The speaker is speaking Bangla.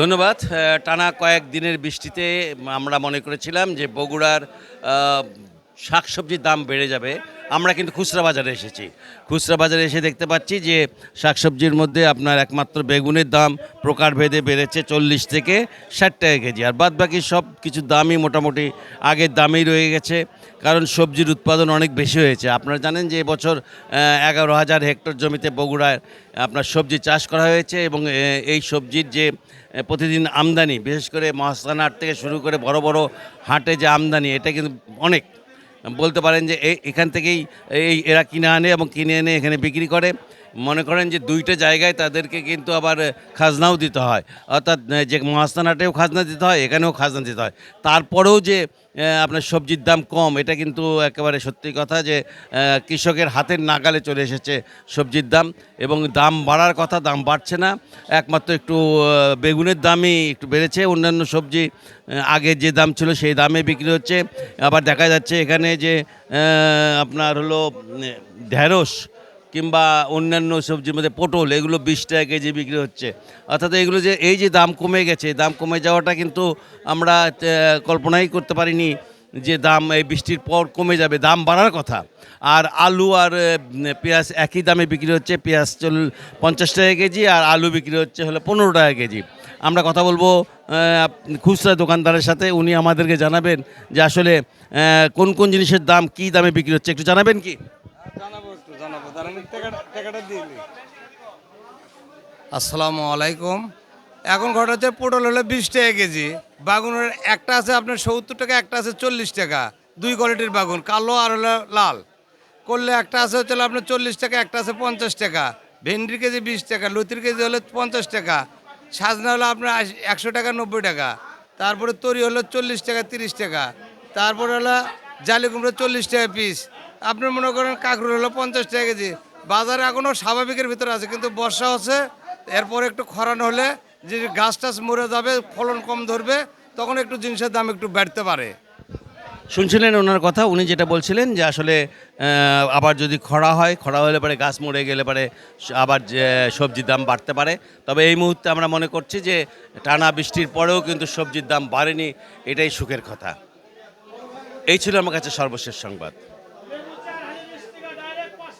ধন্যবাদ। টানা কয়েক দিনের বৃষ্টিতে আমরা মনে করেছিলাম যে বগুড়ার শাকসবজির দাম বেড়ে যাবে। আমরা কিন্তু খুচরা বাজারে এসেছি। খুচরা বাজারে এসে দেখতে পাচ্ছি যে, শাকসবজির মধ্যে আপনার একমাত্র বেগুনের দাম প্রকারভেদে বেড়েছে চল্লিশ থেকে ষাট টাকা কেজি। আর বাদ বাকি সব কিছু দামই মোটামুটি আগের দামেই রয়ে গেছে। কারণ সবজির উৎপাদন অনেক বেশি হয়েছে। আপনারা জানেন যে এবছর এগারো হাজার হেক্টর জমিতে বগুড়ায় আপনার সবজি চাষ করা হয়েছে এবং এই সবজির যে প্রতিদিন আমদানি, বিশেষ করে মহাস্থান হাট থেকে শুরু করে বড় বড় হাটে যে আমদানি, এটা কিন্তু অনেক। বলতে পারেন যে এখান থেকেই এই এরা কিনে আনে এবং কিনে এনে এখানে বিক্রি করে। মনে করেন যে দুইটা জায়গায় তাদেরকে কিন্তু আবার খাজনাও দিতে হয়। অর্থাৎ যে মহাস্থান হাটেও খাজনা দিতে হয়, এখানেও খাজনা দিতে হয়। তারপরেও যে আপনার সবজির দাম কম, এটা কিন্তু একেবারে সত্যি কথা যে কৃষকের হাতের নাগালে চলে এসেছে সবজির দাম এবং দাম বাড়ার কথা দাম বাড়ছে না। একমাত্র একটু বেগুনের দামই একটু বেড়েছে। অন্যান্য সবজি আগে যে দাম ছিল সেই দামে বিক্রি হচ্ছে। আবার দেখা যাচ্ছে এখানে যে আপনার হলো ঢ্যাঁড়স কিংবা অন্যান্য সবজির মধ্যে পটল, এগুলো বিশ টাকা কেজি বিক্রি হচ্ছে। অর্থাৎ এগুলো যে, এই যে দাম কমে গেছে দাম কমে যাওয়াটা কিন্তু আমরা কল্পনাই করতে পারিনি যে দাম এই বৃষ্টির পর কমে যাবে, দাম বাড়ার কথা। আর আলু আর পেঁয়াজ একই দামে বিক্রি হচ্ছে, পেঁয়াজ চল, পঞ্চাশ টাকা কেজি আর আলু বিক্রি হচ্ছে হলো পনেরো টাকা কেজি। আমরা কথা বলব খুচরা দোকানদারের সাথে, উনি আমাদেরকে জানাবেন যে আসলে কোন কোন জিনিসের দাম কী দামে বিক্রি হচ্ছে, একটু জানাবেন কি? জানাব আসসালামু আলাইকুম। এখন ঘটা হচ্ছে পটল হলো বিশ টাকা কেজি। বাগুনের একটা আছে আপনার সত্তর টাকা, একটা আছে চল্লিশ টাকা। দুই কোয়ালিটির বাগুন, কালো আর হলো লাল। করলে একটা আছে হচ্ছে আপনার চল্লিশ টাকা, একটা আছে পঞ্চাশ টাকা। ভেন্ডির কেজি বিশ টাকা, লতির কেজি হলো পঞ্চাশ টাকা। সাজনা হলো আপনার একশো টাকা, নব্বই টাকা। তারপরে তরি হলো চল্লিশ টাকা, তিরিশ টাকা। তারপরে হলো জালি কুমড়ো চল্লিশ টাকা পিস আপনি মনে করেন কাঁকড়ুল হলো পঞ্চাশ টাকা কেজি। বাজারে এখনও স্বাভাবিকের ভিতরে আছে, কিন্তু বর্ষা হচ্ছে, এরপর একটু খরান হলে যে গাছ টাছ মরে যাবে, ফলন কম ধরবে, তখন একটু জিনিসের দাম একটু বাড়তে পারে। শুনছিলেন ওনার কথা, উনি যেটা বলছিলেন যে আসলে আবার যদি খরা হয়, খরা হলে পরে গাছ মরে গেলে পরে আবার যে সবজির দাম বাড়তে পারে। তবে এই মুহূর্তে আমরা মনে করছি যে, টানা বৃষ্টির পরেও কিন্তু সবজির দাম বাড়েনি, এটাই সুখের কথা। এই ছিল আমার কাছে সর্বশেষ সংবাদ।